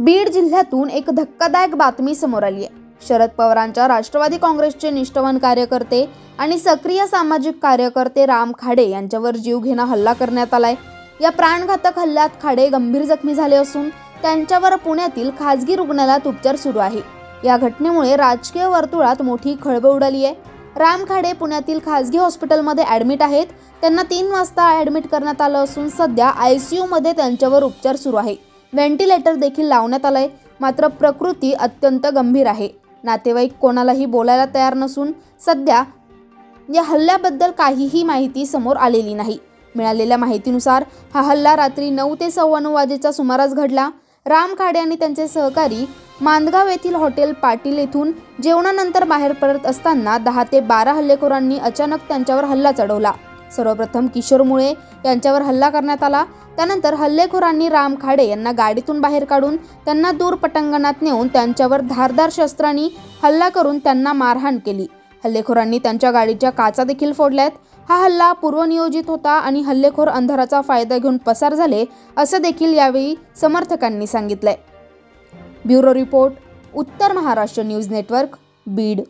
बीड जिल्ह्यातून एक धक्कादायक बातमी समोर आली आहे. शरद पवारांच्या राष्ट्रवादी काँग्रेसचे निष्ठावान कार्यकर्ते आणि सक्रिय सामाजिक कार्यकर्ते राम खाडे यांच्यावर जीवघेणा हल्ला करण्यात आलाय. या प्राणघातक हल्ल्यात खाडे गंभीर जखमी झाले असून त्यांच्यावर पुण्यातील खासगी रुग्णालयात उपचार सुरू आहे. या घटनेमुळे राजकीय वर्तुळात मोठी खळबळ उडाली आहे. राम खाडे पुण्यातील खासगी हॉस्पिटलमध्ये ॲडमिट आहेत. त्यांना तीन वाजता ॲडमिट करण्यात आलं असून सध्या आय सी यूमध्ये त्यांच्यावर उपचार सुरू आहे. व्हेंटिलेटर देखील लावण्यात आलंय. मात्र प्रकृती अत्यंत गंभीर आहे. नातेवाईक कोणालाही बोलायला तयार नसून सध्या या हल्ल्याबद्दल काहीही माहिती समोर आलेली नाही. मिळालेल्या माहितीनुसार हा हल्ला रात्री नऊ ते सव्वा नऊ वाजेच्या सुमारास घडला. राम खाडे आणि त्यांचे सहकारी मांदगाव येथील हॉटेल पाटील येथून जेवणानंतर बाहेर पडत असताना दहा ते बारा हल्लेखोरांनी अचानक त्यांच्यावर हल्ला चढवला. सर्वप्रथम किशोर मुळे यांच्यावर हल्ला करण्यात आला. त्यानंतर हल्लेखोरांनी राम खाडे यांना गाडीतून बाहेर काढून त्यांना दूर पटांगणात नेऊन त्यांच्यावर धारदार शस्त्रांनी हल्ला करून त्यांना मारहाण केली. हल्लेखोरांनी त्यांच्या गाडीच्या काचा देखील फोडल्यात. हा हल्ला पूर्वनियोजित होता आणि हल्लेखोर अंधाराचा फायदा घेऊन पसार झाले असं देखील यावेळी समर्थकांनी सांगितलंय. ब्युरो रिपोर्ट उत्तर महाराष्ट्र न्यूज नेटवर्क बीड.